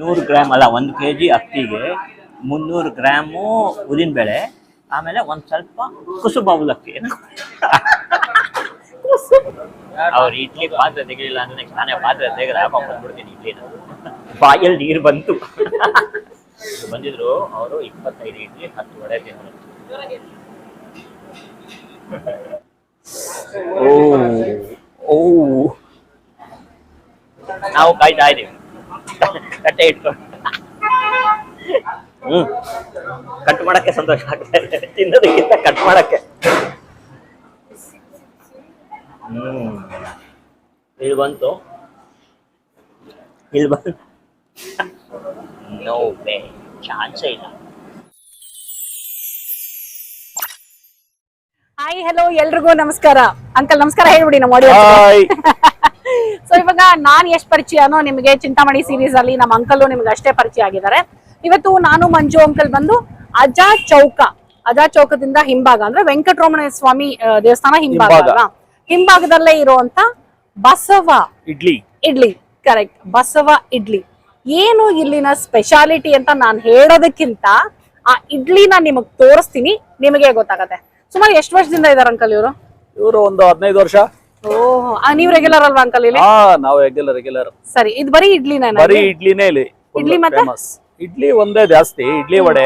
ನೂರು ಗ್ರಾಮ್ ಅಲ್ಲ ಒಂದು ಕೆ ಜಿ ಅಕ್ಕಿಗೆ ಮುನ್ನೂರು ಗ್ರಾಮು ಉದ್ದಿನಬೇಳೆ ಆಮೇಲೆ ಒಂದು ಸ್ವಲ್ಪ ಕುಸುಬ ಅವಲಕ್ಕಿ. ಅವ್ರು ಇಡ್ಲಿ ಪಾತ್ರೆ ತೆಗಿಲಿಲ್ಲ ಅಂದ್ರೆ ನೆಕ್ಸ್ಟ್ ನಾನೇ ಪಾತ್ರೆ ತೆಗೆದ್ರೆ ಹಾಕೊಂಡ್ ಬಂದ್ಬಿಡ್ತೀನಿ ಇಡ್ಲಿನ. ಬಾಯಲ್ಲಿ ನೀರು ಬಂತು. ಬಂದಿದ್ರು ಅವರು ಇಪ್ಪತ್ತೈದು ಇಡ್ಲಿ ಹತ್ತು ವಡೆ ತಿಂದರು. ಓ ಓ. ನಾವು ಕಾಯ್ತಾ ಇದೀವಿ ಕಟ್ಟೆ ಇಟ್ಕೊಂಡು ಹ್ಮ್. ಕಟ್ ಮಾಡಕ್ಕೆ ಸಂತೋಷ ಆಗ್ತಾ ಇದೆ ತಿನ್ನೋದಕ್ಕಿಂತ ಕಟ್ ಮಾಡಕ್ಕೆ. ಹ್ಮ್. ಇಲ್ಲಿ ಬಂತು. ಇಲ್ಲಿ ಬಂತು. ನೋ ವೇ ಚಾನ್ಸೇ ಇಲ್ಲ. ಹಾಯ್ ಹಲೋ ಎಲ್ರಿಗೂ ನಮಸ್ಕಾರ. ಅಂಕಲ್ ನಮಸ್ಕಾರ ಹೇಳ್ಬಿಡಿ ನಮ್ಮ ಹಾಯ್ ಸೊ ಇವಾಗ ನಾನ್ ಎಷ್ಟ್ ಪರಿಚಯನೋ ನಿಮಗೆ ಚಿಂತಾಮಣಿ ಸೀರೀಸ್ ಅಲ್ಲಿ ನಮ್ಮ ಅಂಕಲ್ ನಿಮ್ಗೆ ಅಷ್ಟೇ ಪರಿಚಯ ಆಗಿದ್ದಾರೆ. ಇವತ್ತು ನಾನು ಮಂಜು ಅಂಕಲ್ ಬಂದು ಅಜಾ ಚೌಕ ಅಜಾ ಚೌಕದಿಂದ ಹಿಂಭಾಗ ಅಂದ್ರೆ ವೆಂಕಟರಮಣ ಸ್ವಾಮಿ ದೇವಸ್ಥಾನ ಹಿಂಭಾಗ. ಅಲ್ವಾ? ಹಿಂಭಾಗದಲ್ಲೇ ಇರುವಂತ ಬಸವ ಇಡ್ಲಿ. ಇಡ್ಲಿ ಕರೆಕ್ಟ್ ಬಸವ ಇಡ್ಲಿ. ಏನು ಇಲ್ಲಿನ ಸ್ಪೆಷಾಲಿಟಿ ಅಂತ ನಾನು ಹೇಳೋದಕ್ಕಿಂತ ಆ ಇಡ್ಲಿನ ನಿಮಗ್ ತೋರಿಸ್ತೀನಿ ನಿಮಗೆ ಗೊತ್ತಾಗತ್ತೆ. ಸುಮಾರು ಎಷ್ಟು ವರ್ಷದಿಂದ ಇದಾರೆ ಅಂಕಲ್ ಇವರು? ಇವರು ಒಂದು ಹದಿನೈದು ವರ್ಷ. ಓಹ್. ನೀವ್ ರೆಗ್ಯುಲರ್ ಅಲ್ವಾ ಅಂಕಲ್ ಇಲ್ಲಿ? ಹಾ ನಾವು ರೆಗ್ಯುಲರ್ ರೆಗ್ಯುಲರ್ ಸರಿ ಇದು ಬರೀ ಇಡ್ಲಿನ ಬರೀ ಇಡ್ಲಿನೇ ಇಲ್ಲಿ. ಇಡ್ಲಿ ಮತ್ತೆ? ಫೇಮಸ್ ಇಡ್ಲಿ ಒಂದೇ ಜಾಸ್ತಿ. ಇಡ್ಲಿ ವಡೆ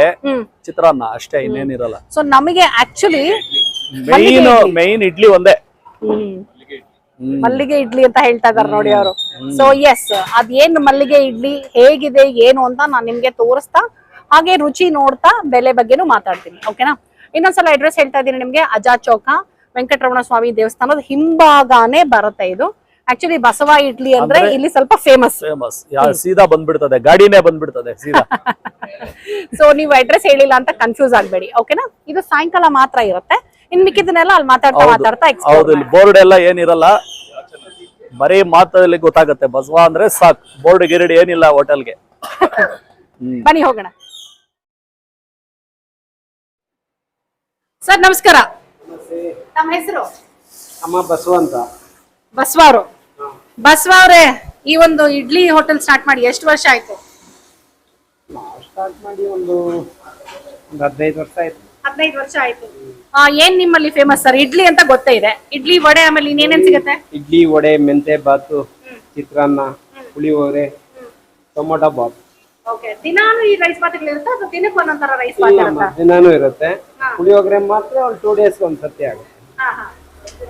ಚಿತ್ರಾನ್ನ ಅಷ್ಟೇ ಇನ್ನೇನಿರಲ್ಲ. ಸೊ ನಮಗೆ ಆಕ್ಚುಲಿ ಮೈನ್ ಮೈನ್ ಇಡ್ಲಿ. ಒಂದೇ. ಮಲ್ಲಿಗೆ ಇಡ್ಲಿ. ಅಂತ ಹೇಳ್ತಾ ಇದಾರೆ ನೋಡಿ ಅವರು. ಸೊ ಎಸ್ ಅದೇನ್ ಮಲ್ಲಿಗೆ ಇಡ್ಲಿ ಹೇಗಿದೆ ಏನು ಅಂತ ನಾನು ನಿಮ್ಗೆ ತೋರಿಸ್ತಾ ಹಾಗೆ ರುಚಿ ನೋಡ್ತಾ ಬೆಲೆ ಬಗ್ಗೆನೂ ಮಾತಾಡ್ತೀನಿ. ಓಕೆನಾ ಇನ್ನೊಂದ್ಸಲ ಅಡ್ರೆಸ್ ಹೇಳ್ತಾ ಇದ್ದೀನಿ ನಿಮ್ಗೆ. ಅಜಾ ಚೌಕ ವೆಂಕಟರಮಣ ಸ್ವಾಮಿ ದೇವಸ್ಥಾನದ ಹಿಂಭಾಗಾನೇ ಬರುತ್ತೆ ಇದು. ಆಕ್ಚುಲಿ ಬಸವ ಇಡ್ಲಿ ಅಂದ್ರೆ ಇಲ್ಲಿ ಸ್ವಲ್ಪ ಫೇಮಸ್ ಫೇಮಸ್ ಸೀದಾ ಬಂದ್ಬಿಡ್ತದೆ ಗಾಡಿನೇ ಬಂದ್ಬಿಡ್ತದೆ ಸೀದಾ. ಸೊ ನೀವು ಅಡ್ರೆಸ್ ಹೇಳಿಲ್ಲ ಅಂತ ಕನ್ಫ್ಯೂಸ್ ಆಗ್ಬೇಡಿ ಓಕೆನಾ ಇದು ಸಾಯಂಕಾಲ ಮಾತ್ರ ಇರುತ್ತೆ. ಇನ್ ಮಿಕ್ಕಿದನ್ನೆಲ್ಲ ಅಲ್ಲಿ ಮಾತಾಡ್ತಾ ಮಾತಾಡ್ತಾ ಹೌದು ಇಲ್ಲಿ ಬೋರ್ಡ್ ಎಲ್ಲ ಏನಿರಲ್ಲ ಬರೀ ಮಾತಲ್ಲಿ ಗೊತ್ತಾಗುತ್ತೆ ಬಸವ ಅಂದ್ರೆ ಸಾಕ್ ಬೋರ್ಡ್ ಗಿರಿಡ್ ಏನಿಲ್ಲ ಹೋಟೆಲ್ಗೆ ಬನ್ನಿ ಹೋಗೋಣ. ಸರ್ ನಮಸ್ಕಾರ. ನಮ್ಮ ಹೆಸರು? ಅಮ್ಮ ಬಸವ ಅಂತ. ಬಸವ ಅವರು ಬಸವ ಅವರೇ ಈ ಒಂದು ಇಡ್ಲಿ ಹೋಟೆಲ್ ಸ್ಟಾರ್ಟ್ ಮಾಡಿ ಎಷ್ಟು ವರ್ಷ ಆಯ್ತು? ನಾವು ಸ್ಟಾರ್ಟ್ ಮಾಡಿ ಒಂದು ಒಂದು ಹದಿನೈದು ವರ್ಷ ಆಯ್ತು. ಹದಿನೈದು ವರ್ಷ ಆಯ್ತು. ಆ, ಏನ್ ನಿಮ್ಮಲ್ಲಿ ಫೇಮಸ್ ಸರ್ ಇಡ್ಲಿ ಅಂತ ಗೊತ್ತೇ ಇದೆ. ಇಡ್ಲಿ ವಡೆ ಆಮೇಲೆ ಇನ್ನೇನೇನ್ ಸಿಗುತ್ತೆ? ಇಡ್ಲಿ ವಡೆ ಮೆಂತೆ ಬಾತು ಚಿತ್ರಾನ್ನ ಪುಳಿಯೋಗರೆ ಟೊಮೊಟೊ ಬಾತ್. ಓಕೆ. ದಿನಾನು ಈ ರೈಸ್ ಬಾತ್ಗಳು ಇರುತ್ತಾ ಅಥವಾ ದಿನಕ್ಕೆ ಒಂದೊಂದರ ರೈಸ್ ಬಾತ್ ಇಲ್ಲ ಇರುತ್ತಾ? ದಿನಾನೂ ಇರುತ್ತೆ. ಪುಳಿಯೋಗರೆ ಮಾತ್ರ ಒಂದು ಟೂ ಡೇಸ್ ಒಂದು ಸತಿ ಆಗುತ್ತೆ. ಹಾ, ಹಾ.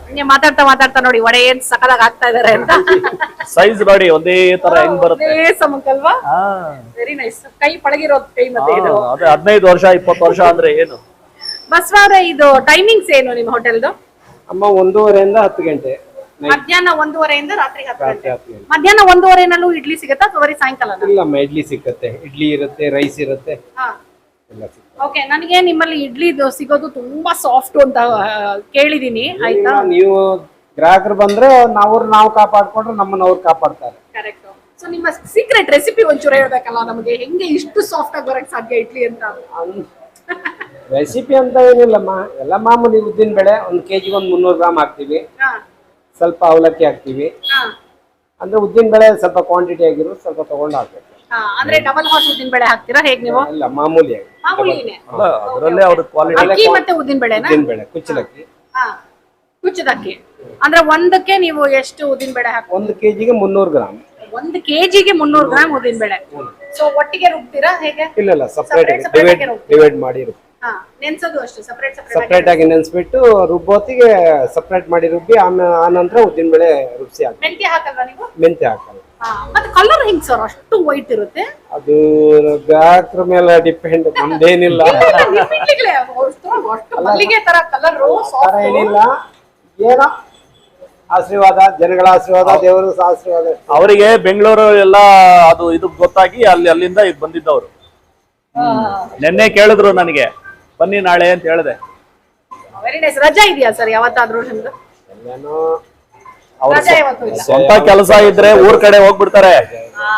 ಹಂಗೆ ಮಾತಾಡ್ತಾ ಮಾತಾಡ್ತಾ ನೋಡಿ ವಡೆ ಏನ್ ಸಕಲಾಗಿ ಆಗ್ತಾ ಇದಾರೆ ಅಂತ. ಸೈಜ್ ನೋಡಿ ಒಂದೇ ತರ ಹೆಂಗ್ ಬರುತ್ತೆ. ಅದೇ ಸಮಕ್ಕಲ್ವಾ ಹಾ. ವೆರಿ ನೈಸ್ ಕೈ ಪಳಗಿರೋದು ಕೈ ಮತ್ತೆ ಇದು. ಹಾ, ಅದೇ ಹದಿನೈದು ವರ್ಷ ಇಪ್ಪತ್ತು ವರ್ಷ ಅಂದ್ರೆ ಏನು? ಬಸವಾರ ಇದು ಟೈಮಿಂಗ್ಸ್ ಏನು ನಿಮ್ಮ ಹೋಟೆಲ್ದು ಅಮ್ಮ ಒಂದೂವರೆಯಿಂದ ಹತ್ತು ಗಂಟೆ. ನೈಟ್ ಮಧ್ಯಾಹ್ನ ಒಂದೂವರೆಯಿಂದ ರಾತ್ರಿ ಹತ್ತು ರಾತ್ರಿ ಗಂಟೆ. ಹತ್ತು ಗಂಟೆ. ಮಧ್ಯಾಹ್ನ ಒಂದೂವರೆನಲ್ಲೂ ಇಡ್ಲಿ ಸಿಗುತ್ತಾ ಅಥವಾ ಬರೀ ಸಾಯಂಕಾಲ ಇಡ್ಲಿ ಸಿಕ್ಕತ್ತೆ ಇಡ್ಲಿ ಇರುತ್ತೆ ರೈಸ್ ಇರುತ್ತೆ. ಎಲ್ಲ ಓಕೆ ನನಗೆ ನಿಮ್ಮಲ್ಲಿ ಇಡ್ಲಿ ಸಿಗೋದು ತುಂಬಾ ಸಾಫ್ಟ್ ಅಂತ ಆ, ಕೇಳಿದೀನಿ ಆಯ್ತಾ? ಈಗ ನೀವು ಗ್ರಾಹಕರು ಬಂದ್ರೆ ನಾವು ನಾವು ಕಾಪಾಡ್ಕೊಂಡ್ರೆ ನಮ್ಮನ್ನ ಅವ್ರು ಕಾಪಾಡ್ತಾರೆ. ಕರೆಕ್ಟ್ ಸೊ ನಿಮ್ಮ ಸೀಕ್ರೆಟ್ ರೆಸಿಪಿ ಒಂಚೂರು ಹೇಳ್ಬೇಕಲ್ಲ ನಮಗೆ ಹೆಂಗೆ ಇಷ್ಟು ಸಾಫ್ಟ್ ಆಗಿ ಬರಕ್ ಸಾಧ್ಯ ಇಡ್ಲಿ ಅಂತ? ರೆಸಿಪಿ ಅಂತ ಏನಿಲ್ಲಮ್ಮ ಎಲ್ಲ ಮಾಮೂಲಿ ಉದ್ದಿನ ಬೇಳೆ ಒಂದು ಕೆಜಿಗೆ ಒಂದು ಮುನ್ನೂರು ಗ್ರಾಮ್ ಹಾಕ್ತೀವಿ. ಹಾ, ಸ್ವಲ್ಪ ಅವಲಕ್ಕಿ ಹಾಕ್ತೀವಿ. ಹಾ, ಅಂದ್ರೆ ಉದ್ದಿನ ಬೇಳೆ ಸ್ವಲ್ಪ ಕ್ವಾಂಟಿಟಿ ಆಗಿರೋ ಸ್ವಲ್ಪ ತಗೊಂಡು ಹಾಕ್ಬೇಕು. ಅಂದ್ರೆ ಡಬಲ್ ಹಾಟ್ ಉದ್ದಿನ ಬೇಳೆ ಹಾಕ್ತೀರಾ? ಹೇಗ್ ನೀವು? ಮಾಮೂಲಿ ಮಾಮೂಲಿನೇ. ಅಲ್ಲ, ಅವ್ರ ಕ್ವಾಲಿಟಿ ಅಕ್ಕಿ ಮತ್ತೆ ಉದ್ದಿನ ಬೇಳೆನಾ? ಉದ್ದಿನ ಬೇಳೆ ಕುಚ್ಚಲಕ್ಕಿ. ಕುಚ್ಚದಕ್ಕಿ. ಅಂದ್ರೆ ಒಂದಕ್ಕೆ ನೀವು ಎಷ್ಟು ಉದ್ದಿನ ಬೇಳೆ ಹಾಕಿ ಒಂದು ಕೆಜಿಗೆ ಮುನ್ನೂರು ಗ್ರಾಮ್. ಒಂದು ಕೆಜಿಗೆ ಮುನ್ನೂರು ಗ್ರಾಮ್ ಉದ್ದಿನ ಬೇಳೆ. ಸೊ ಒಟ್ಟಿಗೆ ರುಬ್ತೀರಾ? ಹೇಗೆ? ಇಲ್ಲ ಇಲ್ಲ ಸಪ್ರೇಟ್ Separate, separate ಡಿವೈಡ್ ಆಗಿ ಡಿವೈಡ್ ಮಾಡಿ ಹಾ ನೆನ್ಸೋದು ಅಷ್ಟು ಸಪರೇಟ್ ಸಪ್ರೇಟ್ ಆಗಿ ನೆನೆಸ್ಬಿಟ್ಟು ರುಬ್ಬೋತಿಗೆ ಸಪ್ರೇಟ್ ಮಾಡಿ ರುಬ್ಬಿ ಆಮೇಲೆ ಆ ನಂತರ ಉದ್ದಿನ ಬೇಳೆ ರುಬ್ಸಿ ಹಾಕಿ ಮೆಂತ್ಯ ಹಾಕಲ್ವಾ ನೀವು? ಮೆಂತ್ಯ ಹಾಕಲ್ಲ. ಮತ್ತೆ ಕಲರ್ ಹೆಂಗ್ ಸರ್ ಅಷ್ಟು ವೈಟ್ ಇರುತ್ತೆ? ಅದು ಗ್ರಾಹಕರ ಮೇಲೆ ಡಿಪೆಂಡ್ ನಮ್ದೇನಿಲ್ಲ. ಮಲ್ಲಿಗೆ ತರ ಕಲರ್ ಏನಿಲ್ಲ. ಏನೋ? ಆಶೀರ್ವಾದ ಜನಗಳ ಆಶೀರ್ವಾದ ದೇವರ ಆಶೀರ್ವಾದ ಅವರಿಗೆ ಬೆಂಗಳೂರು ಎಲ್ಲ ಅದು ಇದು ಗೊತ್ತಾಗಿ ಅಲ್ಲಿ ಅಲ್ಲಿಂದ ಇದು ಬಂದಿದ್ದವರು. ನಿನ್ನೆ ಕೇಳಿದ್ರು ನನಗೆ. ಬನ್ನಿ ನಾಳೆ ಅಂತ ಹೇಳಿದೆ. ವೆರಿ ನೈಸ್ ರಜಾ ಇದೆಯಾ ಸರ್ ಯಾವತ್ತಾದ್ರೂ ನಿಮ್ದು? ಏನೋ ಸ್ವಂತ ಕೆಲಸ ಇದ್ರೆ ಊರ್ ಕಡೆ ಹೋಗ್ಬಿಡ್ತಾರೆ. ಹಾ,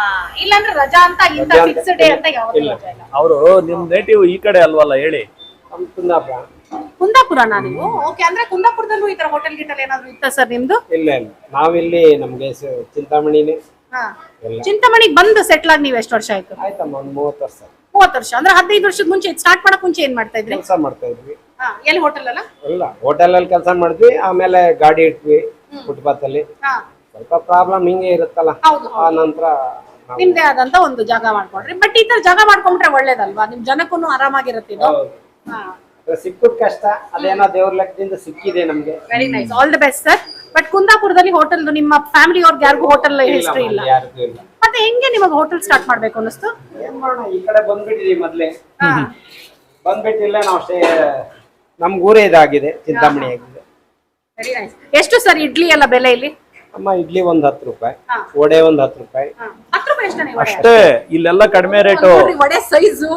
ಇಲ್ಲಾಂದ್ರೆ ರಜಾ ಅಂತ ಇಂತ ಫಿಕ್ಸ್ ಡೇ ಅಂತ ಯಾವತ್ತೂ ರಜಾ ಇಲ್ಲ. ಅವರು ನಿಮ್ ನೇಟಿವ್ ಈ ಕಡೆ ಅಲ್ವಲ್ಲ ಹೇಳಿ? ಕುಂದಾಪುರ. ಕುಂದಾಪುರನಾ ನೀವು? ಓಕೆ ಅಂದ್ರೆ ಕುಂದಾಪುರದಲ್ಲೂ ಈ ತರ ಹೋಟೆಲ್ ಗಿಟಲ್ ಏನಾದ್ರು ಇತ್ತ ಸರ್ ನಿಮ್ದು? ಇಲ್ಲ ಇಲ್ಲ. ನಾವಿಲ್ಲಿ ನಮ್ಗೆ ಸ- ಚಿಂತಾಮಣಿನೇ. ಚಿಂತಾಮಣಿಗೆ ಬಂದು ಸೆಟ್ಲ್ ಆಗಿ ನೀವು ಎಷ್ಟು ವರ್ಷ ಆಯ್ತು? ಆಯ್ತಮ್ಮ ಒಂದ್ ಮೂವತ್ತು ವರ್ಷ. ಮೂವತ್ತು ವರ್ಷ. ಅಂದ್ರೆ ಹದಿನೈದು ವರ್ಷದ ಮುಂಚೆ ಸ್ಟಾರ್ಟ್ ಮಾಡಕ್ ಮುಂಚೆ ಏನ್ ಮಾಡ್ತಾ ಇದ್ರಿ? ಕೆಲಸ ಮಾಡ್ತಾ ಇದ್ವಿ. ಹಾ, ಎಲ್ಲಿ ಹೋಟೆಲ್ ಅಲ್ಲ? ಅಲ್ಲ ಹೋಟೆಲ್ ಅಲ್ಲಿ ಕೆಲಸ ಮಾಡಿದ್ವಿ ಆಮೇಲೆ ಗಾಡಿ ಇಟ್ವಿ ಫುಟ್ಪಾತ್ ಅಲ್ಲಿ ಹಾ. ಸ್ವಲ್ಪ ಪ್ರಾಬ್ಲಮ್ ಹಿಂಗೆ ಇರುತ್ತಲ್ಲ ಹೌದು ಆ ನಂತರ ನಾವು ನಿಮ್ದೇ ಆದಂತ ಒಂದು ಜಾಗ ಮಾಡ್ಕೊಂಡ್ರಿ ಬಟ್ ಈ ತರ ಜಾಗ ಮಾಡ್ಕೊಂಡ್ರೆ ಒಳ್ಳೇದಲ್ವಾ? ನಿಮ್ ಜನಕ್ಕೂ ಆರಾಮಾಗಿರುತ್ತೆ ಇದು? ಸಿಕ್ಕದ್ ಕಷ್ಟ ಅದೇನೋ ದೇವ್ರ ಲೆಕ್ಕದಿಂದ ಸಿಕ್ಕಿದೆ ನಮ್ಗೆ. Very nice all the best sir but ಕುಂದಾಪುರದಲ್ಲಿ ಹೋಟೆಲ್ ನಿಮ್ಮ ಫ್ಯಾಮಿಲಿ ಅವ್ರಿಗೆ ಯಾರಿಗೂ ಹೋಟೆಲ್ ಹಿಸ್ಟ್ರಿ ಇಲ್ಲ. ಯಾರಿಗೂ ಇಲ್ಲ. ಮತ್ತೆ ಹೆಂಗೆ ನಿಮಗೆ ಹೋಟೆಲ್ ಸ್ಟಾರ್ಟ್ ಮಾಡ್ಬೇಕು ಅನಿಸ್ತು ಏನ್ ಮಾಡೋಣ ಈ ಕಡೆ ಬಂದ್ಬಿಟ್ಟಿದೀವಿ ಮೊದ್ಲೇ. ಬಂದ್ಬಿಟ್ಟಿಲ್ಲ ನಾವು ಅಷ್ಟೇ ನಮ್ಗೆ ಊರೇ ಇದಾಗಿದೆ ಚಿಂತಾಮಣಿ ಆಗಿದೆ. ವೆರಿ ನೈಸ್ ಎಷ್ಟು ಸರ್ ಇಡ್ಲಿ ಎಲ್ಲ ಬೆಲೆ ಇಲ್ಲಿ? ಅಮ್ಮ ಇಡ್ಲಿ ಒಂದ್ ಹತ್ತು ರೂಪಾಯಿ ಹಾ. ವಡೆ ಒಂದ್ ಹತ್ತು ರೂಪಾಯಿ. ಹತ್ತು ಅಷ್ಟೇ ಇಲ್ಲೆಲ್ಲ ಕಡಿಮೆ ರೇಟು. ನೋಡ್ರಿ, ವಡೆ ಸೈಜು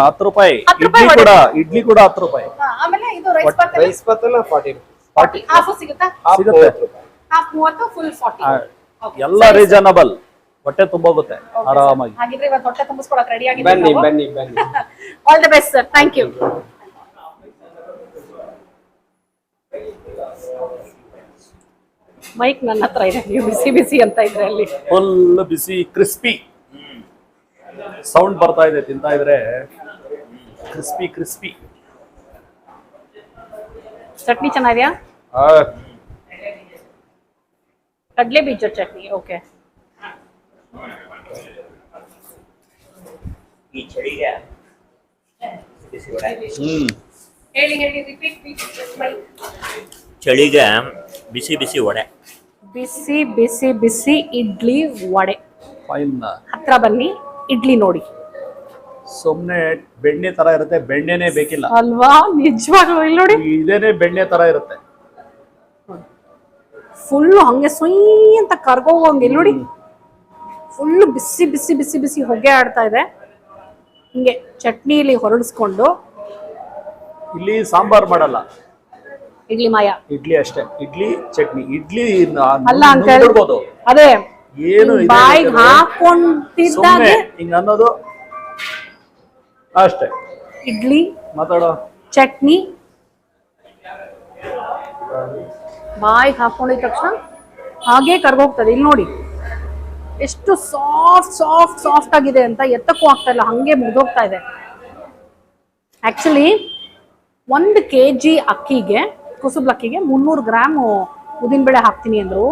ಹತ್ತು ರೂಪಾಯಿ. ಹತ್ತು ರೂಪಾಯಿ ಇಡ್ಲಿ ವಡೆ. ಕೂಡ ಇಡ್ಲಿ ಕೂಡ ಹತ್ತು ರೂಪಾಯಿ. ಆಮೇಲೆ ಇದು ರೈಸ್ ಬಾತ್ ರೈಸ್ ಬತ್ತಲ್ಲ ಫಾರ್ಟಿ ರುಪೀಸ್ ಫಾರ್ಟಿ ಹಾಫ್ ಸಿಗುತ್ತಾ? ಹಾಫ್ ಸಿಗುತ್ತೆ. ಮೂವತ್ತು ರೂಪಾಯಿ. ಹಾಫ್ ಮೂವತ್ತು ಫುಲ್ ಫಾರ್ಟಿ ಆ, ಎಲ್ಲ ರೀಸನಬಲ್ ಹೊಟ್ಟೆ ತುಂಬೋಗುತ್ತೆ ಆರಾಮಾಗಿ. ಹಾಗಿದ್ರೆ ಇವತ್ತು ಹೊಟ್ಟೆ ತುಂಬಿಸ್ಕೊಳಕ್ ರೆಡಿ ಬನ್ನಿ ಬನ್ನಿ ಬನ್ನಿ. All the best sir thank you mic ನನ್ನ ಹತ್ರ ಇದೆ. ನೀವು ಬಿಸಿ ಬಿಸಿ ಅಂತ ಇದ್ರೆ ಅಲ್ಲಿ. ಫುಲ್ ಬಿಸಿ ಕ್ರಿಸ್ಪಿ ಸೌಂಡ್ ಬರ್ತಾ ಇದೆ ತಿಂತಾ ಇದ್ರೆ. ಕ್ರಿಸ್ಪಿ ಕ್ರಿಸ್ಪಿ ಚಟ್ನಿ ಚೆನ್ನಾಗಿದೆಯಾ? ಕಡ್ಲೆ ಬೀಜ ಚಟ್ನಿ ಓಕೆ ಈ ಚಳಿಗೆ? ಬಿಸಿ ಹ್ಮ್. ಹೇಳಿ ಹೇಳಿ ರಿಪೀಟ್ ಚಳಿಗೆ ಬಿಸಿ ಬಿಸಿ ವಡೆ. ಬಿಸಿ ಬಿಸಿ ಬಿಸಿ ಇಡ್ಲಿ ವಡೆ. ಫೈನ್ ಹತ್ರ ಬನ್ನಿ ಇಡ್ಲಿ ನೋಡಿ. ಸುಮ್ಮನೆ ಬೆಣ್ಣೆ ತರ ಇರುತ್ತೆ ಬೆಣ್ಣೆನೇ ಬೇಕಿಲ್ಲ. ಅಲ್ವಾ? ನಿಜವಾಗ್ಲೂ ಇಲ್ಲಿ ನೋಡಿ. ಇದೇನೆ ಬೆಣ್ಣೆ ತರ ಇರುತ್ತೆ. ಫುಲ್ ಹಂಗೆ ಸುಯ್ ಅಂತ ಕರ್ಗೋಗಂಗೆ ಇಲ್ಲಿ ನೋಡಿ. ಫುಲ್ ಬಿಸಿ ಬಿಸಿ ಬಿಸಿ ಬಿಸಿ ಹೊಗೆ ಆಡ್ತಾ ಇದೆ. ಹಿಂಗೆ ಚಟ್ನಿಲಿ ಹೊರಡಿಸ್ಕೊಂಡು. ಇಲ್ಲಿ ಸಾಂಬಾರ್ ಮಾಡಲ್ಲ. ಇಡ್ಲಿ ಮಾಯ. ಇಡ್ಲಿ ಅಷ್ಟೇ. ಇಡ್ಲಿ ಚಟ್ನಿ. ಇಡ್ಲಿ ಅಲ್ಲ ಅಂಕಲ್ ನೋಡ್ಬೋದು. ಅದೇ ಏನು ಬಾಯಿಗೆ ಹಾಕೊಂಡಿದ್ದಾಗೆ ಹಿಂಗ ಅನ್ನೋದು ಅಷ್ಟೇ. ಇಡ್ಲಿ ಮಾತಾಡೋ. ಚಟ್ನಿ. ಬಾಯಿಗೆ ಹಾಕೊಂಡಿದ ತಕ್ಷಣ ಹಾಗೆ ಕರ್ಗೋಗ್ತದೆ. ಇಲ್ಲಿ ನೋಡಿ. ಎಷ್ಟು ಸಾಫ್ಟ್ ಸಾಫ್ಟ್ ಸಾಫ್ಟ್ ಆಗಿದೆ ಅಂತ ಎತ್ತಕ್ಕೂ ಆಗ್ತಾ ಇಲ್ಲ. ಹಂಗೆ ಮುಗ್ದೋಗ್ತಾ ಇದೆ. ಆಕ್ಚುಲಿ ಒಂದು ಕೆ ಜಿ ಅಕ್ಕಿಗೆ ಕುಸುಬ್ಲಕ್ಕಿಗೆ ಮುನ್ನೂರು ಗ್ರಾಮು ಉದ್ದಿನಬೇಳೆ ಹಾಕ್ತೀನಿ ಅಂದ್ರು.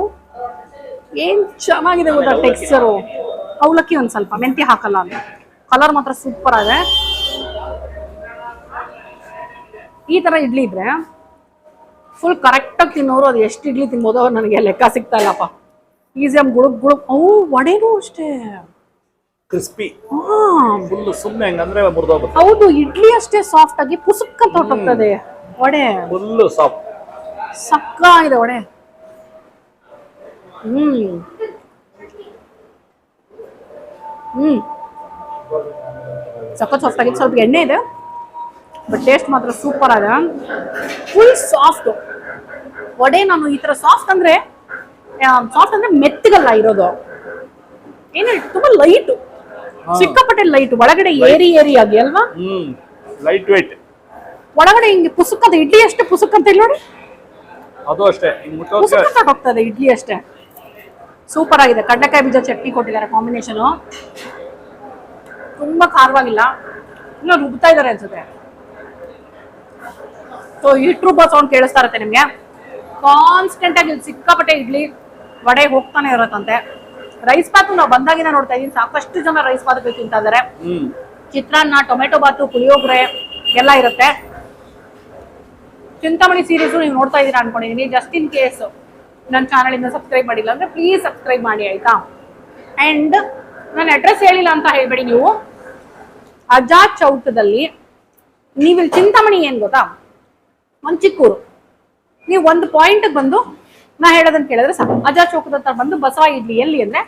ಏನ್ ಚೆನ್ನಾಗಿದೆ ಗೊತ್ತಾ ಟೆಕ್ಸ್ಚರು ಅವಲಕ್ಕಿ ಒಂದ್ ಸ್ವಲ್ಪ ಮೆಂತ್ಯ ಹಾಕಲ್ಲ ಅಂತ. ಕಲರ್ ಮಾತ್ರ ಸೂಪರ್ ಆಗ ಈ ತರ ಇಡ್ಲಿ ಇದ್ರೆ ಫುಲ್ ಕರೆಕ್ಟಾಗಿ ತಿನ್ನೋರು ಅದು ಎಷ್ಟು ಇಡ್ಲಿ ತಿನ್ಬೋದೋ ನನಗೆ ಲೆಕ್ಕ ಸಿಗ್ತಾ ಇಲ್ಲಪ್ಪ. ಈಸಿಯಾಗಿ ಗುಳುಕ್ ಗುಳುಕ್ ಅವು ವಡೆನೂ ಅಷ್ಟೇ. ಕ್ರಿಸ್ಪಿ. ಫುಲ್ ಹೆಂಗಂದ್ರೆ ಹಂಗಂದ್ರೆ ಮುರಿದೋಗುತ್ತೆ ಹೌದು ಇಡ್ಲಿ ಅಷ್ಟೇ ಸಾಫ್ಟ್ ಆಗಿ ಪುಸುಕ್ ಅಂತ ವಡೆ. ಫುಲ್ ಸಾಫ್ಟ್ ಸಕ್ಕ ಇದೆ ವಡೆ. ಹ್ಮ್. ಹ್ಮ್. ಸಖತ್ ಸಾಫ್ಟ್ ಆಗಿದೆ ಸ್ವಲ್ಪ ಎಣ್ಣೆ ಇದೆ. ಬಟ್ ಟೇಸ್ಟ್ ಮಾತ್ರ ಸೂಪರ್ ಆಗ ಫುಲ್ ಸಾಫ್ಟ್ ವಡೆ ನಾನು ಈ ತರ ಸಾಫ್ಟ್ ಅಂದ್ರೆ ಸಾಫ್ಟ್ ಅಂದ್ರೆ ಮೆತ್ತಗಲ್ಲ ಇರೋದು. ಏನು ತುಂಬಾ ಲೈಟ್ ಸಿಕ್ಕಾಪಟ್ಟೆ ಲೈಟ್ ಒಳಗಡೆ ಏರಿ ಏರಿ ಆಗಿ ಅಲ್ವಾ? ಲೈಟ್ ವೇಟ್ ಒಳಗಡೆ ಹಿಂಗೆ ಪುಸುಕದ ಇಡ್ಲಿ ಅಷ್ಟೇ ಪುಸುಕ್ ಅಂತ ಇಲ್ಲಿ ನೋಡಿ? ಅದು ಅಷ್ಟೇ ಪುಸುಕ್ ಹೋಗ್ತದೆ ಇಡ್ಲಿ ಅಷ್ಟೇ. ಸೂಪರ್ ಆಗಿದೆ. ಕಡ್ಲೆಕಾಯಿ ಬೀಜ ಚಟ್ನಿ ಕೊಟ್ಟಿದ್ದಾರೆ ಕಾಂಬಿನೇಷನ್ ತುಂಬಾ ಖಾರವಾಗಿಲ್ಲ. ಇನ್ನ ರುಬ್ತಾ ಇದಾರೆ ಅನ್ಸುತ್ತೆ. ಸೊ ಈ ರುಬ್ಬ ಸೌಂಡ್ ಕೇಳಿಸ್ತಾ ಇರತ್ತೆ ನಿಮ್ಗೆ. ಕಾನ್ಸ್ಟೆಂಟ್ ಆಗಿ ಸಿಕ್ಕಾಪಟ್ಟೆ ಇಡ್ಲಿ. ವಡೆ ಹೋಗ್ತಾನೆ ಇರತ್ತಂತೆ. ರೈಸ್ ಬಾತು ನಾವು ಬಂದಾಗಿನ ನೋಡ್ತಾ ಇದೀನಿ ಸಾಕಷ್ಟು ಜನ ರೈಸ್ ಬಾತ್ ತಿಂತಾ ಇದಾರೆ ಚಿತ್ರಾನ್ನ ಟೊಮೆಟೊ ಬಾತು ಪುಳಿಯೋಗರೆ ಎಲ್ಲ ಇರುತ್ತೆ. ಚಿಂತಾಮಣಿ ಸೀರೀಸು ನೀವು ನೋಡ್ತಾ ಇದ್ದೀರಾ ಅನ್ಕೊಂಡಿದೀನಿ ಜಸ್ಟ್ ಇನ್ ಕೇಸ್ ನನ್ನ ಚಾನಲ್ ಇಂದ ಸಬ್ಸ್ಕ್ರೈಬ್ ಮಾಡಿಲ್ಲ ಅಂದ್ರೆ ಪ್ಲೀಸ್ ಸಬ್ಸ್ಕ್ರೈಬ್ ಮಾಡಿ ಆಯ್ತಾ? ಅಂಡ್ ನನ್ನ ಅಡ್ರೆಸ್ ಹೇಳಿಲ್ಲ ಅಂತ ಹೇಳ್ಬೇಡಿ ನೀವು. ಅಜಾ ಚೌಕದಲ್ಲಿ ನೀವು ಇಲ್ಲಿ ಚಿಂತಾಮಣಿ ಏನ್ ಗೊತ್ತಾ? ಒಂದ್ ಚಿಕ್ಕೂರು. ನೀವು ಒಂದು ಪಾಯಿಂಟ್ ಬಂದು ನಾ ಹೇಳೋದನ್ನ ಕೇಳಿದ್ರೆ ಸಾಕು. ಅಜಾ ಚೌಕದ ಹತ್ರ ಬಂದು ಬಸವ ಇಡ್ಲಿ ಎಲ್ಲಿ ಅಂದ್ರೆ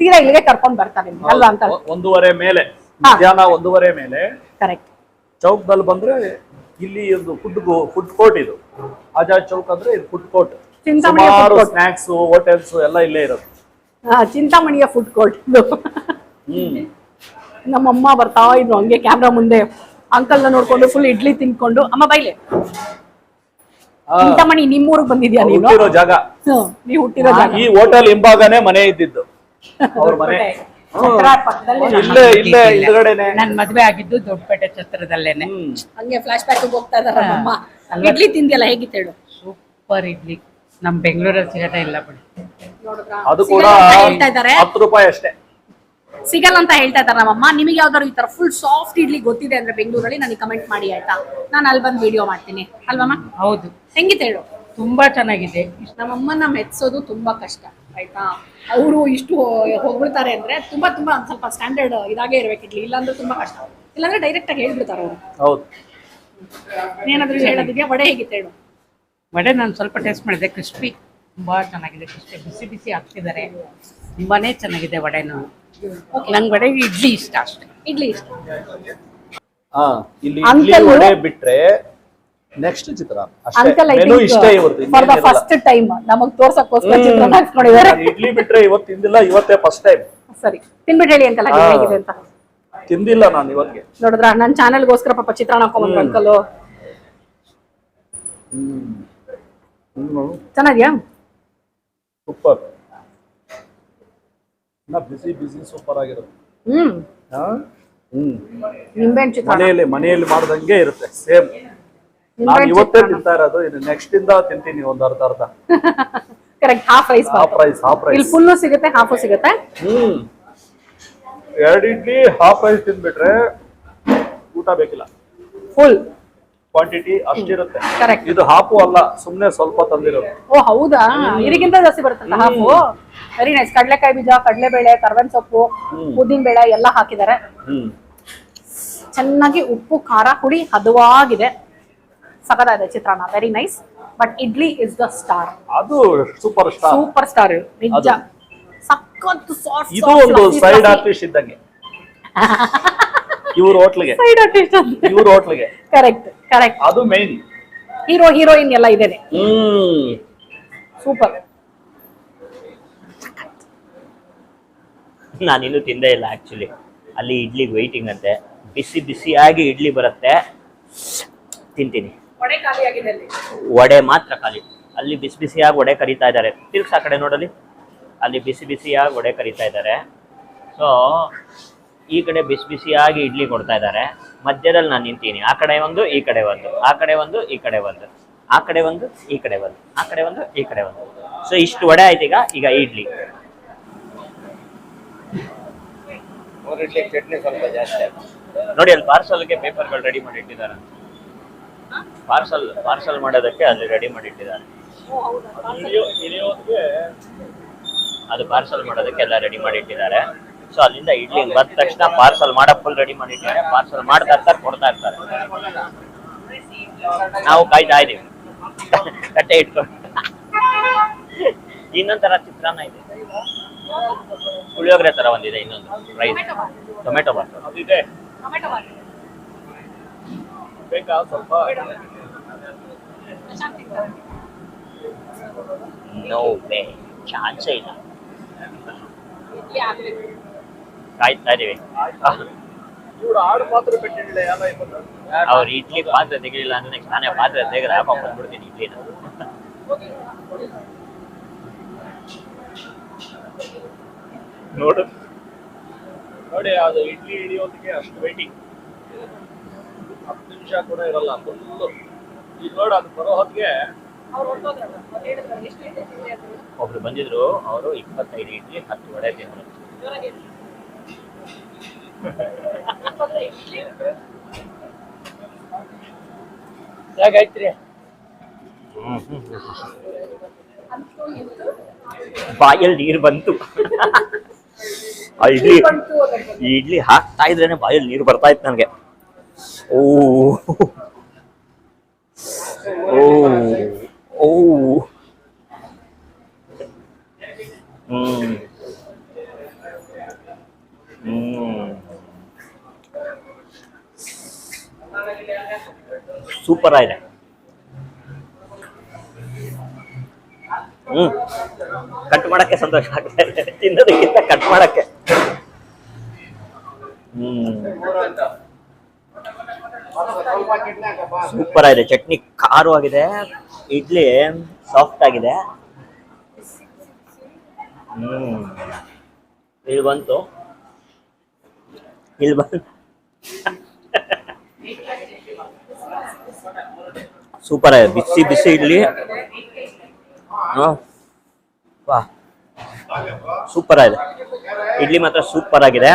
ಸೀದಾ ಇಲ್ಲಿಗೆ ಕರ್ಕೊಂಡ್ ಬರ್ತಾರೆ ನಿಮ್ಗೆ ಅಲ್ವಾ ಅಂತ ಒಂದೂವರೆ ಮೇಲೆ. ಮಧ್ಯಾಹ್ನ ಒಂದೂವರೆ ಮೇಲೆ ಕರೆಕ್ಟ್ ಚೌಕದಲ್ಲಿ ಬಂದ್ರೆ ಇಲ್ಲಿ ಒಂದು ಫುಡ್ ಫುಡ್ ಕೋರ್ಟ್ ಇದು. ಆಜಾದ್ ಚೌಕ್ ಅಂದ್ರೆ ಇದು ಫುಡ್ ಕೋರ್ಟ್ ಸುಮಾರು ಸ್ನಾಕ್ಸ್ ಹೋಟೆಲ್ಸ್ ಎಲ್ಲ ಇಲ್ಲೇ ಇರೋದು. ಆ, ಚಿಂತಾಮಣಿಯ ಫುಡ್ ಕೋರ್ಟ್ ಇದು. ನಮ್ಮಮ್ಮ ಬರ್ತಾ ಇದ್ರು ಹಂಗೆ ಕ್ಯಾಮ್ರಾ ಮುಂದೆ. ಅಂಕಲ್ನ ನೋಡ್ಕೊಂಡು ಫುಲ್ ಇಡ್ಲಿ ತಿನ್ಕೊಂಡು. ಅಮ್ಮ ಬೈಲೆ ಚಿಂತಾಮಣಿ ನಿಮ್ಮೂರಿಗೆ ಬಂದಿದ್ಯಾ ನೀನು? ಹುಟ್ಟಿರೋ ಜಾಗ. ನೀವು ನೀವ್ ಹುಟ್ಟಿರೋ ಜಾಗ. ಈ ಹೋಟೆಲ್ ಹಿಂಭಾಗನೇ ಮನೆ ಇದ್ದಿದ್ದು. ಅವ್ರ ಮನೆ. ಛತ್ರ ಪಕ್ಕದಲ್ಲೇ ಹ್ಮ್. ಇಲ್ಲೇ ಇಲ್ಲೇ ಹಿಂದ್ಗಡೆನೆ. ನನ್ ಮದ್ವೆ ಆಗಿದ್ದು ದೊಡ್ಡಪೇಟೆ ಛತ್ರದಲ್ಲೇನೆ. ಹ್ಮ್. ಹಂಗೆ ಫ್ಲಾಶ್ ಬ್ಯಾಕ್ ಹೋಗ್ತಾ ಇದಾರೆ ಅಮ್ಮ. ಇಡ್ಲಿ ತಿಂದಿಯಲ್ಲ ಹೇಗಿತ್ತು ಹೇಳು? ಸೂಪರ್ ಇಡ್ಲಿ. ನಮ್ ಬೆಂಗಳೂರಲ್ಲಿ ಸಿಗದೇ ಇಲ್ಲ ಬಿಡಿ. ನೋಡಿದ್ರಾ? ಅದು ಕೂಡ ಸಿಗಲ್ಲ ಅಂತ ಹೇಳ್ತಾ ಇದ್ದಾರೆ. ಹತ್ತು ರೂಪಾಯಿ ಅಷ್ಟೇ. ಸಿಗಲ್ಲ ಅಂತ ಹೇಳ್ತಾ ಇದ್ದಾರೆ ನಮ್ಮಮ್ಮ. ನಿಮಗೆ ಯಾವ್ದಾದ್ರು ಈ ತರ ಫುಲ್ ಸಾಫ್ಟ್ ಇಡ್ಲಿ ಗೊತ್ತಿದೆ ಅಂದ್ರೆ ಬೆಂಗಳೂರಲ್ಲಿ ನನಗೆ ಕಮೆಂಟ್ ಮಾಡಿ ಆಯ್ತಾ? ನಾನು ಅಲ್ಲಿ ಬಂದು ವಿಡಿಯೋ ಮಾಡ್ತೀನಿ. ಅಲ್ವಮ್ಮ? ಹೌದು. ಹೆಂಗಿತ್ತು ಹೇಳು? ತುಂಬಾ ಚೆನ್ನಾಗಿದೆ. ನಮ್ಮಮ್ಮನ ಮೆಚ್ಚೋದು ತುಂಬಾ ಕಷ್ಟ ಆಯ್ತಾ? ಅವರು ಇಷ್ಟು ಹೋಗ್ಬಿಡ್ತಾರೆ ಅಂದ್ರೆ ತುಂಬಾ ತುಂಬಾ ಒಂದ್ ಸ್ವಲ್ಪ ಸ್ಟ್ಯಾಂಡರ್ಡ್ ಇದಾಗೆ ಇರ್ಬೇಕು ಇಡ್ಲಿ. ಇಲ್ಲಾಂದ್ರೆ ತುಂಬಾ ಕಷ್ಟ. ಇಲ್ಲಾಂದ್ರೆ ಡೈರೆಕ್ಟ್ ಆಗಿ ಹೇಳ್ಬಿಡ್ತಾರೆ ಅವರು. ಹೌದು. ಏನಾದ್ರೂ ಹೇಳೋದಿದ್ಯಾ? ವಡೆ ಹೇಗಿತ್ತು ಹೇಳು? ವಡೆ ನಾನು ಸ್ವಲ್ಪ ಟೇಸ್ಟ್ ಮಾಡಿದೆ. ಕ್ರಿಸ್ಪಿ ತುಂಬಾ ಚೆನ್ನಾಗಿದೆ. ಕ್ರಿಸ್ಪಿ ಬಿಸಿ ಬಿಸಿ ಹಾಕ್ತಿದ್ದಾರೆ. ತುಂಬಾನೇ ಚೆನ್ನಾಗಿದೆ ವಡೆನು. ನಂಗೆ ವಡೆ ಇಡ್ಲಿ ಇಷ್ಟ ಅಷ್ಟೇ. ಇಡ್ಲಿ ಇಷ್ಟ. ಹಾ ಇಲ್ಲಿ ಇಡ್ಲಿ ವಡೆ ಬಿಟ್ರೆ ನೆಕ್ಸ್ಟ್ ಚಿತ್ರಾ. ಅಂಕಲ್ ಅಷ್ಟೇ ಮೆನು ಇಷ್ಟೇ ಇವ್ರದ್ದು ಫಾರ್ ದ ಇನ್ನೇನಿರಲ್ಲ. ಫಸ್ಟ್ ಟೈಮ್ ನಮಗ್ ತೋರ್ಸಕ್ಕೋಸ್ಕರ ಹ್ಮ್. ಚಿತ್ರಾನ್ನ ಹಾಕ್ಸ್ಕೊಂಡಿದ್ದಾರೆ ನಾನು ಇಡ್ಲಿ ಬಿಟ್ರೆ ಇವತ್ತು ತಿಂದಿಲ್ಲ ಇವತ್ತೇ ಫಸ್ಟ್ ಟೈಮ್ ಸರಿ. ತಿನ್ಬಿಟ್ಟು ಹೇಳಿ ಅಂಕಲ್ ಹಾಗೆ ಹಾ. ಹೇಗಿದೆ ಅಂತ. ತಿಂದಿಲ್ಲ ನಾನು ಇವತ್ತಿಗೆ ನೋಡಿದ್ರ? ನನ್ನ ಚಾನೆಲ್ಗೋಸ್ಕರ ಪಾಪ ಚಿತ್ರಾನ್ನ ಹಾಕೊಂಡ್ಬಂದ್ರು ಅಂಕಲ್ ಚೆನ್ನಾದ್ಯಾ ಸೂಪರ್ ಬಿಸಿ ಬಿಸಿ ಸೂಪರ್ ಆಗಿರುತ್ತೆ. ಹ್ಮ್. ಹಾ? ಹ್ಮ್. ಚಿತ್ರಾನ್ನ ಮನೆಯಲ್ಲಿ ಮನೆಯಲ್ಲಿ ಮಾಡ್ದಂಗೆ ಇರುತ್ತೆ ಸೇಮ್ ನಾನು ನಿಂಬೆಹಣ್ಣು ಇವತ್ತೇ ಚಿತ್ರಾನ್ನ ತಿಂತಾ ಇರೋದು ಇದು ನೆಕ್ಸ್ಟ್ ಇಂದ ತಿಂತೀನಿ ಒಂದ್ ಅರ್ಧ ಅರ್ಧ. Correct half rice half rice half ಇಲ್ಲಿ ರೈಸ್ ಫುಲ್ಲು ಸಿಗುತ್ತೆ ಹಾಫು ಸಿಗುತ್ತೆ. ಹ್ಮ್. ಎರಡು ಇಡ್ಲಿ ಹಾಫ್ ರೈಸ್ ತಿಂದ್ಬಿಟ್ರೆ ಊಟ ಬೇಕಿಲ್ಲ. ಫುಲ್ ಕ್ವಾಂಟಿಟಿ ಅಷ್ಟಿರುತ್ತೆ. Correct. ಇದು ಹಾಪು ಅಲ್ಲ ಸುಮ್ನೆ ಸ್ವಲ್ಪ ತಂದಿರೋದು. ಓ ಹೌದಾ? ಇದಕ್ಕಿಂತ ಜಾಸ್ತಿ ಬರುತ್ತೆ ಹಾಪು ವೆರಿ ನೈಸ್ ಕಡಲೆಕಾಯಿ ಬೀಜ ಕಡಲೆಬೇಳೆ ಕರ್ವನ್ ಸೊಪ್ಪು ಉದ್ದಿನ ಬೇಳೆ ಎಲ್ಲ ಹಾಕಿದ್ದಾರೆ. ಚೆನ್ನಾಗಿ ಉಪ್ಪು ಖಾರ ಹುಳಿ ಹದವಾಗಿದೆ. ಇದೆ chitranna. Very nice but idli is the star ಅದು ಸೂಪರ್ ಸ್ಟಾರ್ ಸೂಪರ್ ಸ್ಟಾರ್ ನಿಜ. ಸಖತ್ ಸಾಸ್ ಇದು ಒಂದು ಸೈಡ್ ಆಫೀಸ್ ಇದ್ದಂಗೆ. ಇವ್ರ ಹೋಟ್ಲಿಗೆ. ಸೈಡ್ ಆರ್ಟಿಸ್ಟ್ ಇವ್ರ ಹೋಟ್ಲಿಗೆ. ಕರೆಕ್ಟ್ ಕರೆಕ್ಟ್ ಅದು ಮೇನ್ ಹೀರೋ ಹೀರೋಯಿನ್ ಎಲ್ಲ ಇದೇನೆ. ಹ್ಮ್. ಸೂಪರ್ ನಾನಿನ್ನೂ ತಿಂದೇ ಇಲ್ಲ ಆಕ್ಚುಲಿ ಅಲ್ಲಿ ಇಡ್ಲಿಗೆ ವೈಟಿಂಗ್ ಅಂತೆ. ಬಿಸಿ ಬಿಸಿಯಾಗಿ ಇಡ್ಲಿ ಬರುತ್ತೆ. ತಿಂತೀನಿ. ಒಡೆ ಖಾಲಿ ಆಗಿದೆ ಅಲ್ಲಿ. ವಡೆ ಮಾತ್ರ ಖಾಲಿ. ಅಲ್ಲಿ ಬಿಸಿ ಬಿಸಿಯಾಗಿ ವಡೆ ಕರಿತಾ ಇದ್ದಾರೆ. ತಿರ್ಗ್ಸ್ ಆ ಕಡೆ ನೋಡಲಿ ಅಲ್ಲಿ ಬಿಸಿ ಬಿಸಿಯಾಗಿ ವಡೆ ಕರಿತಾ ಇದ್ದಾರೆ. ಸೊ ಈ ಕಡೆ ಬಿಸಿ ಬಿಸಿಯಾಗಿ ಇಡ್ಲಿ ಕೊಡ್ತಾ ಇದ್ದಾರೆ. ಮಧ್ಯದಲ್ಲಿ ನಾನು ನಿಂತೀನಿ. ಆ ಕಡೆ ಒಂದು ಈ ಕಡೆ ಒಂದು. ಆ ಕಡೆ ಒಂದು ಈ ಕಡೆ ಒಂದು. ಆ ಕಡೆ ಒಂದು ಈ ಕಡೆ ಒಂದು. ಆ ಕಡೆ ಒಂದು ಈ ಕಡೆ ಒಂದು. ಸೊ ಇಷ್ಟು ವಡೆ ಆಯ್ತು ಈಗ ಈಗ ಇಡ್ಲಿ. ಚಟ್ನಿ ಸ್ವಲ್ಪ ಜಾಸ್ತಿ ನೋಡಿ ಅಲ್ಲಿ ಪಾರ್ಸಲ್ಗೆ ಪೇಪರ್ಗಳು ರೆಡಿ ಮಾಡಿ ಇಟ್ಟಿದ್ದಾರೆ. ಪಾರ್ಸಲ್ ಪಾರ್ಸಲ್ ಮಾಡೋದಕ್ಕೆ ಅಲ್ಲಿ ರೆಡಿ ಮಾಡಿ ಇಟ್ಟಿದ್ದಾರೆ. ಅದು ಪಾರ್ಸಲ್ ಮಾಡೋದಕ್ಕೆ ಎಲ್ಲ ರೆಡಿ ಮಾಡಿ ಇಟ್ಟಿದ್ದಾರೆ. ಸೊ ಅಲ್ಲಿಂದ ಇಡ್ಲಿ ಬಂದ ತಕ್ಷಣ ಪಾರ್ಸಲ್ ಮಾಡ ಫುಲ್ ರೆಡಿ ಮಾಡಿ ಇಟ್ಟಿದ್ದಾರೆ. ಪಾರ್ಸಲ್ ಮಾಡ್ತಾ ಇರ್ತಾರೆ ಕೊಡ್ತಾ ಇರ್ತಾರೆ. ನಾವು ಕಾಯ್ತಾ ಇದೀವಿ ಕಟ್ಟೆ ಇಟ್ಕೊಂಡು. ಇನ್ನೊಂದರ ಚಿತ್ರಾನ್ನ ಇದೆ. ಪುಳಿಯೋಗರೆ ತರ ಒಂದಿದೆ ಇನ್ನೊಂದು ರೈಸ್ ಟೊಮೆಟೊ ಬಾತ್ ಬೇಕಾ ಸ್ವಲ್ಪ? ನೋ ವೇ ಚಾನ್ಸೇ ಇಲ್ಲ. ಕಾಯ್ತಾ ಇದೀವಿ ಅವ್ರು ಇಡ್ಲಿ ಪಾತ್ರೆ ತೆಗಿಲಿಲ್ಲ ಅಂದ್ರೆ ನೆಕ್ಸ್ಟ್ ನಾನೇ ಪಾತ್ರೆ ತೆಗೆದ್ರೆ ಹಾಕೊಂಡ್ ಬಂದ್ಬಿಡ್ತೀನಿ ಇಡ್ಲಿನ. ನೋಡು. ನೋಡಿ ಅದು ಇಡ್ಲಿ ಇಳಿಯೋದಕ್ಕೆ ಅಷ್ಟು ವೇಟಿಂಗ್ ಹತ್ತು ನಿಮಿಷ ಕೂಡ ಇರಲ್ಲ ಫುಲ್ಲು. ಈಗ ನೋಡು ಅದು ಬರೋ ಹೊತ್ತಿಗೆ ಒಬ್ರು ಬಂದಿದ್ರು ಅವರು ಇಪ್ಪತ್ತೈದು ಇಡ್ಲಿ ಹತ್ತು ವಡೆ ತಿಂದ್ರು. ಹೇಗಾಯ್ತ್ರಿ? ಬಾಯಲ್ಲಿ ನೀರು ಬಂತು. ಇಡ್ಲಿ ಇಡ್ಲಿ ಹಾಕ್ತಾ ಇದ್ರೇನೆ ಬಾಯಲ್ಲಿ ನೀರು ಬರ್ತಾ ಇತ್ತು ನನಗೆ. ಓ ಓ ಓ ಸೂಪರ್ ಆಗಿದೆ ಹ್ಮ್. ಕಟ್ ಮಾಡಕ್ಕೆ ಸಂತೋಷ ಆಗ್ತಾ ಇದೆ. ತಿನ್ನೋದಕ್ಕಿಂತ ಕಟ್ ಮಾಡಕ್ಕೆ. ಹ್ಮ್. ಸೂಪರ್ ಆಗಿದೆ ಚಟ್ನಿ ಖಾರವಾಗಿದೆ. ಇಡ್ಲಿ ಸಾಫ್ಟ್ ಆಗಿದೆ. ಹ್ಮ್. ಇಲ್ಲಿ ಬಂತು. ಇಲ್ಲಿ ಬಂತು. ಸೂಪರ್ ಆಗಿದೆ ಬಿಸಿ ಬಿಸಿ ಇಡ್ಲಿ. ವಾ ಸೂಪರ್ ಆಗಿದೆ ಇಡ್ಲಿ ಮಾತ್ರ ಸೂಪರ್ ಆಗಿದೆ.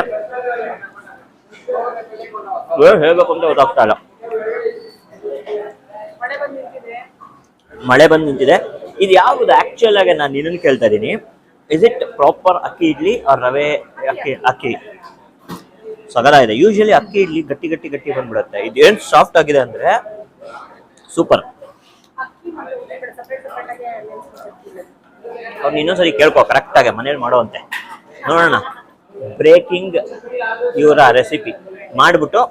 ಹೇಳ್ಬೇಕು ಅಂತ ಗೊತ್ತಾಗ್ತಾ ಇಲ್ಲ ಮಳೆ ಬಂದು ನಿಂತಿದೆ. ಇದು ಯಾವುದು ಆಕ್ಚುಯಲ್ ಆಗಿ ನಾನು ಇದನ್ನು ಕೇಳ್ತಾ ಇದ್ದೀನಿ. ಇಸ್ ಇಟ್ ಪ್ರಾಪರ್ ಅಕ್ಕಿ ಇಡ್ಲಿ ಆರ್ ರವೆ ಅಕ್ಕಿ ಅಕ್ಕಿ? ಸಗರ ಇದೆ. ಯೂಶಲಿ ಅಕ್ಕಿ ಇಡ್ಲಿ ಗಟ್ಟಿ ಗಟ್ಟಿ ಗಟ್ಟಿ ಬಂದ್ಬಿಡುತ್ತೆ. ಇದು ಏನ್ ಸಾಫ್ಟ್ ಆಗಿದೆ ಅಂದ್ರೆ ಸೂಪರ್ ಅವ್ನು ಇನ್ನೊಂದ್ಸರಿ ಕೇಳ್ಕೊ ಕರೆಕ್ಟ್ ಆಗಿ ಮನೇಲಿ ಮಾಡುವಂತೆ. ನೋಡೋಣ. ಬ್ರೇಕಿಂಗ್ ಇವರ ರೆಸಿಪಿ ಮಾಡ್ಬಿಟ್ಟು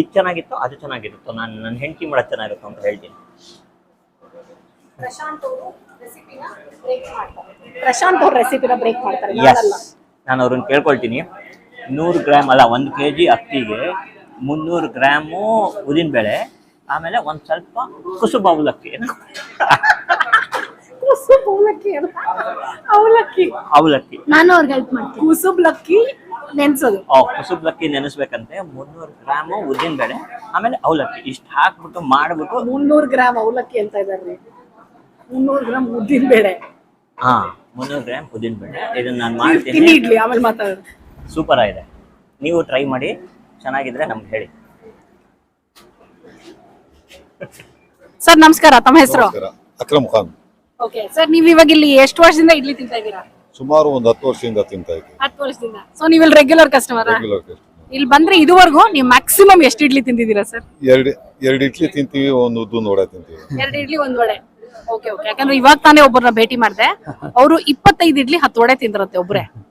ಇದು ಚೆನ್ನಾಗಿತ್ತು ಅದು ಚೆನ್ನಾಗಿರುತ್ತೋ. ನಾನು ನನ್ನ ಹೆಂಡತಿ ಮಾಡೋದು ಚೆನ್ನಾಗಿರುತ್ತೋ ಅಂತ ಹೇಳ್ತೀನಿ. ಪ್ರಶಾಂತ್ ಅವರು ರೆಸಿಪಿನ ಬ್ರೇಕ್ ಮಾಡ್ತಾರೆ. ಪ್ರಶಾಂತ್ ಅವ್ರ ರೆಸಿಪಿನ ಬ್ರೇಕ್ ಮಾಡ್ತಾರೆ. ಎಸ್ ನಾನಲ್ಲ ನಾನು ಅವ್ರನ್ನ ಕೇಳ್ಕೊಳ್ತೀನಿ. ನೂರು ಗ್ರಾಮ್ ಅಲ್ಲ ಒಂದು ಕೆ ಜಿ ಅಕ್ಕಿಗೆ ಮುನ್ನೂರು ಗ್ರಾಮು ಉದ್ದಿನಬೇಳೆ ಆಮೇಲೆ ಒಂದ್ ಸ್ವಲ್ಪ ಕುಸುಬ ಅವಲಕ್ಕಿ. ಕುಸುಬ್ ಅವಲಕ್ಕಿ. ಅವಲಕ್ಕಿ. ಅವಲಕ್ಕಿ. ನಾನು ಅವ್ರಿಗೆ ಹೆಲ್ಪ್ ಮಾಡ್ತೀನಿ. ಕುಸುಬ್ ಲಕ್ಕಿ ನೆನ್ಸೋದು. ಆ ಕುಸುಬ್ಲಕ್ಕಿ ನೆನೆಸ್ಬೇಕಂತೆ. ಮುನ್ನೂರು ಗ್ರಾಮು ಉದ್ದಿನಬೇಳೆ ಆಮೇಲೆ ಅವಲಕ್ಕಿ. ಇಷ್ಟು ಹಾಕ್ಬಿಟ್ಟು ಮಾಡ್ಬಿಟ್ಟು ಮುನ್ನೂರು ಗ್ರಾಮ್ ಅವಲಕ್ಕಿ ಅಂತ ಇದಾರೆ ಮುನ್ನೂರು ಗ್ರಾಮ್ ಉದ್ದಿನ ಬೇಳೆ. ಹಾ ಮುನ್ನೂರು ಗ್ರಾಮ್ ಉದ್ದಿನಬೇಳೆ ಇದನ್ನ ನಾನು ತಿನ್ನಿ ಮಾಡ್ತೀನಿ. ಇಡ್ಲಿ ಆಮೇಲೆ ಮಾತಾಡೋದು ಸೂಪರ್ ಆಗಿದೆ. ನೀವು ಟ್ರೈ ಮಾಡಿ ಚೆನ್ನಾಗಿದ್ರೆ ನಮ್ಗೆ ಹೇಳಿ. ಸರ್ ನಮಸ್ಕಾರ ತಮ್ಮ ಹೆಸರು? ನಮಸ್ಕಾರ ಅಕ್ರಮ್ ಖಾನ್. ಓಕೆ ಸರ್ ನೀವು ಇವಾಗ ಇಲ್ಲಿ ಎಷ್ಟು ವರ್ಷದಿಂದ ಇಡ್ಲಿ ತಿಂತಾ ಇದ್ದೀರಾ? ಸುಮಾರು ಒಂದು ಹತ್ತು ವರ್ಷದಿಂದ ತಿಂತಾ ಇದ್ದೀನಿ. ಹತ್ತು ವರ್ಷದಿಂದ. ಸೊ ನೀವು ಇಲ್ಲಿ ರೆಗ್ಯುಲರ್ ಕಸ್ಟಮರ್ ರೆಗ್ಯುಲರ್ ಇಲ್ಲಿ ಬಂದ್ರೆ ಇದುವರೆಗೂ ನೀವು ಮ್ಯಾಕ್ಸಿಮಮ್ ಎಷ್ಟು ಇಡ್ಲಿ ತಿಂದಿದ್ದೀರಾ ಸರ್? ಎರಡು ಎರಡು ಇಡ್ಲಿ ತಿಂತೀವಿ ಒಂದು ಉದ್ದು ವಡೆ ತಿಂತೀವಿ. ಎರಡು ಇಡ್ಲಿ ಒಂದ್ ವಡೆ. ಓಕೆ ಓಕೆ ಯಾಕಂದ್ರೆ ಇವಾಗ ತಾನೇ ಒಬ್ಬರನ್ನ ಭೇಟಿ ಮಾಡಿದೆ. ಅವರು ಇಪ್ಪತ್ತೈದು ಇಡ್ಲಿ ಹತ್ತು ವಡೆ ತಿಂದ್ರಂತೆ ಒಬ್ರೆ. ಓ,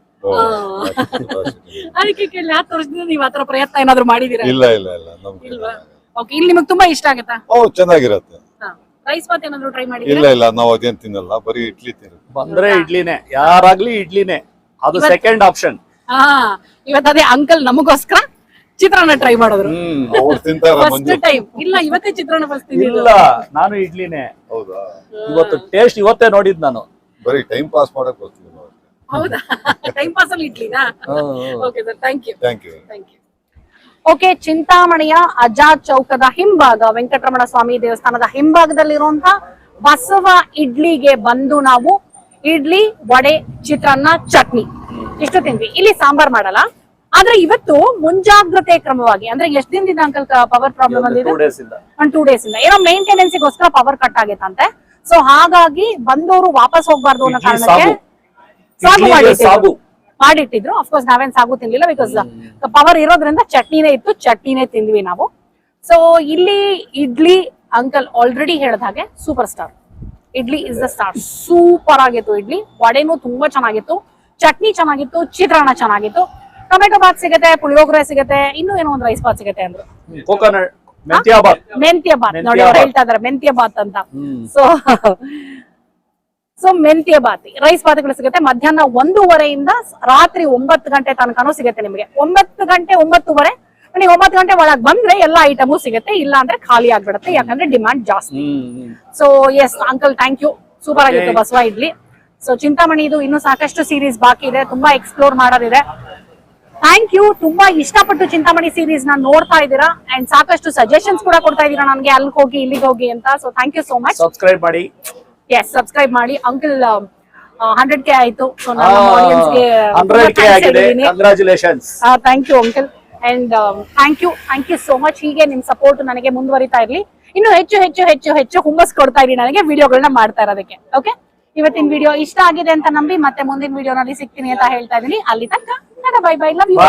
ಅದಕ್ಕೆ ಕೇಳಿ ಹತ್ತು ವರ್ಷದಿಂದ ನೀವು ಆತರ ಪ್ರಯತ್ನ ಏನಾದ್ರು ಮಾಡಿದೀರಾ ಇಲ್ಲ ಇಲ್ಲ ಇಲ್ಲ ನಮ್ಗೆ ಇಲ್ವಾ? ಓಕೆ ಇಲ್ಲಿ ನಿಮಗೆ ತುಂಬಾ ಇಷ್ಟ ಆಗುತ್ತಾ? ಓ ಚೆನ್ನಾಗಿರತ್ತೆ. ರೈಸ್ ಬಾತ್ ಏನಾದ್ರು ಟ್ರೈ ಇಲ್ಲ ಇಲ್ಲ ನಾವು ಅದೇನ್ ತಿನ್ನಲ್ಲ ಬರೀ ಇಡ್ಲಿ ತಿನ್ನೋದು. ಬಂದ್ರೆ ಇಡ್ಲಿನೇ. ಯಾರಾಗ್ಲಿ ಇಡ್ಲಿನೇ. ಅದು ಸೆಕೆಂಡ್ ಆಪ್ಷನ್ ಹಾ ಇವತ್ತು ಅದೇ ಅಂಕಲ್ ನಮಗೋಸ್ಕರ ಚಿತ್ರಾನ್ನ ಟ್ರೈ ಮಾಡಿದ್ರು. ಹ್ಮ್ ಅವ್ರು ತಿಂತಾರ ಫಸ್ಟ್ ಮಂಜು. ಟೈಮ್ ಇಲ್ಲ ಇವತ್ತೇ ಚಿತ್ರಾನ್ನ ಫಸ್ಟ್ ಇಲ್ಲ ನಾನು ಇಡ್ಲಿನೇ. ಹೌದಾ? ಇವತ್ತು ಟೇಸ್ಟ್ ಇವತ್ತೇ ನೋಡಿದ್ ನಾನು. ಬರೀ ಟೈಮ್ ಪಾಸ್ ಮಾಡಕ್ ಬರ್ತೀವಿ ಹೌದಾ? ಟೈಮ್ ಪಾಸ್ ಅಲ್ಲಿ ಇಡ್ಲಿನಾ? Okay sir thank you thank you thank you okay ಚಿಂತಾಮಣಿಯ Azad ಚೌಕದ ಹಿಂಭಾಗ ವೆಂಕಟರಮಣ ಸ್ವಾಮಿ ದೇವಸ್ಥಾನದ ಹಿಂಭಾಗದಲ್ಲಿರುವಂತಹ ಬಸವ ಇಡ್ಲಿಗೆ ಬಂದು ನಾವು ಇಡ್ಲಿ ವಡೆ ಚಿತ್ರಾನ್ನ ಚಟ್ನಿ. ಇಷ್ಟು ತಿಂದ್ವಿ. ಇಲ್ಲಿ ಸಾಂಬಾರ್ ಮಾಡಲ್ಲ. ಆದ್ರೆ ಇವತ್ತು ಮುಂಜಾಗ್ರತೆ ಕ್ರಮವಾಗಿ ಅಂದ್ರೆ ಎಷ್ಟ್ ದಿನದಿಂದ ಅಂಕಲ್ ಪವರ್ ಪ್ರಾಬ್ಲಮ್ ಬಂದಿದೆ? ಟೂ ಡೇಸ್ ಇಂದ. ಒಂದ್ ಟೂ ಡೇಸ್ ಇಂದ. ಏನೋ ಮೇಂಟೆನೆನ್ಸ್ಗೋಸ್ಕರ ಪವರ್ ಕಟ್ ಆಗೈತಂತೆ. ಸೊ ಹಾಗಾಗಿ ಬಂದವರು ವಾಪಸ್ ಹೋಗ್ಬಾರ್ದು ಅನ್ನೋ ಕಾರಣಕ್ಕೆ ಸಾಗು. ಮಾಡಿಟ್ಟಿದ್ರು. ಮಾಡಿಟ್ಟಿದ್ರು ಅಫ್ಕೋರ್ಸ್ ನಾವೇನ್ ಸಾಗು ತಿನ್ಲಿಲ್ಲ ಬಿಕಾಸ್ ಪವರ್ ಇರೋದ್ರಿಂದ ಚಟ್ನಿನೇ ಇತ್ತು ಚಟ್ನಿನೇ ತಿಂದ್ವಿ ನಾವು. ಸೊ ಇಲ್ಲಿ ಇಡ್ಲಿ ಅಂಕಲ್ ಆಲ್ರೆಡಿ ಹೇಳ್ದ ಹಾಗೆ super star idli is the star super ಆಗಿತ್ತು ಇಡ್ಲಿ. ವಡೆನೂ ತುಂಬಾ ಚೆನ್ನಾಗಿತ್ತು. ಚಟ್ನಿ ಚೆನ್ನಾಗಿತ್ತು ಚಿತ್ರಾನ್ನ ಚೆನ್ನಾಗಿತ್ತು. ಟೊಮೆಟೊ ಬಾತ್ ಸಿಗತ್ತೆ ಪುಳಿಯೋಗರೆ ಸಿಗತ್ತೆ ಇನ್ನು ಏನೋ ಒಂದು ರೈಸ್ ಬಾತ್ ಸಿಗತ್ತೆ ಅಂದ್ರು. ಮೆಂತ್ಯ ಬಾತ್. ನೋಡಿ ಅವ್ರು. ಹೇಳ್ತಾ ಇದಾರೆ ಮೆಂತ್ಯ ಬಾತ್ ಅಂತ. ಸೊ ಸೊ ಮೆಂತ್ಯ ಬಾತಿ. ರೈಸ್ ಬಾತಿಗಳು ಸಿಗುತ್ತೆ. ಮಧ್ಯಾಹ್ನ ಒಂದೂವರೆಯಿಂದ ರಾತ್ರಿ ಒಂಬತ್ತು ಗಂಟೆ ತನಕನೂ ಸಿಗುತ್ತೆ ನಿಮಗೆ. ಒಂಬತ್ತು ಗಂಟೆ ಒಂಬತ್ತುವರೆ ನೀವು ಒಂಬತ್ತು ಗಂಟೆ ಒಳಗ್ ಬಂದ್ರೆ ಎಲ್ಲಾ ಐಟಮು ಸಿಗುತ್ತೆ. ಇಲ್ಲ ಅಂದ್ರೆ ಖಾಲಿ ಆಗ್ಬಿಡುತ್ತೆ. ಯಾಕಂದ್ರೆ ಡಿಮಾಂಡ್ ಜಾಸ್ತಿ. So yes uncle thank you super ಆಗಿತ್ತು ಬಸವ ಇಡ್ಲಿ. ಸೊ ಚಿಂತಾಮಣಿ ಇದು ಇನ್ನು ಸಾಕಷ್ಟು ಸೀರೀಸ್ ಬಾಕಿ ಇದೆ. ತುಂಬಾ ಎಕ್ಸ್ಪ್ಲೋರ್ ಮಾಡೋದಿದೆ. ಥ್ಯಾಂಕ್ ಯು ತುಂಬಾ ಇಷ್ಟಪಟ್ಟು ಚಿಂತಾಮಣಿ ಸೀರೀಸ್ನ ನೋಡ್ತಾ ಇದ್ದೀರಾ. ಅಂಡ್ ಸಾಕಷ್ಟು ಸಜೆಷನ್ಸ್ ಕೂಡ ಕೊಡ್ತಾ ಇದೀರಾ ನನ್ಗೆ. ಅಲ್ಲಿಗೆ ಹೋಗಿ ಇಲ್ಲಿಗೆ ಹೋಗಿ ಅಂತ. So thank you so much subscribe ಮಾಡಿ. ಎಸ್ ಸಬ್ಸ್ಕ್ರೈಬ್ ಮಾಡಿ ಅಂಕಲ್ ಹಂಡ್ರೆಡ್ ಕೆ ಆಯ್ತು. ಸೊ ಗೆ ಆಗಿದೆ. Congratulations thank you uncle and thank you thank you so much ಹೀಗೆ ನಿಮ್ ಸಪೋರ್ಟ್ ನನಗೆ ಮುಂದುವರಿತಾ ಇರ್ಲಿ. ಇನ್ನು ಹೆಚ್ಚು ಹೆಚ್ಚು ಹೆಚ್ಚು ಹೆಚ್ಚು ಹುಮ್ಮಸ್ ಕೊಡ್ತಾ ಇರಿ ನನಗೆ ವಿಡಿಯೋಗಳನ್ನ ಮಾಡ್ತಾ ಇರೋದಕ್ಕೆ. ಓಕೆ ಇವತ್ತಿನ ವಿಡಿಯೋ ಇಷ್ಟ ಆಗಿದೆ ಅಂತ ನಂಬಿ ಮತ್ತೆ ಮುಂದಿನ ವಿಡಿಯೋನಲ್ಲಿ ಸಿಗ್ತೀನಿ ಅಂತ ಹೇಳ್ತಾ ಇದೀನಿ ಅಲ್ಲಿ ತನಕ ಬೈ ಬೈ ಲವ್ ಯು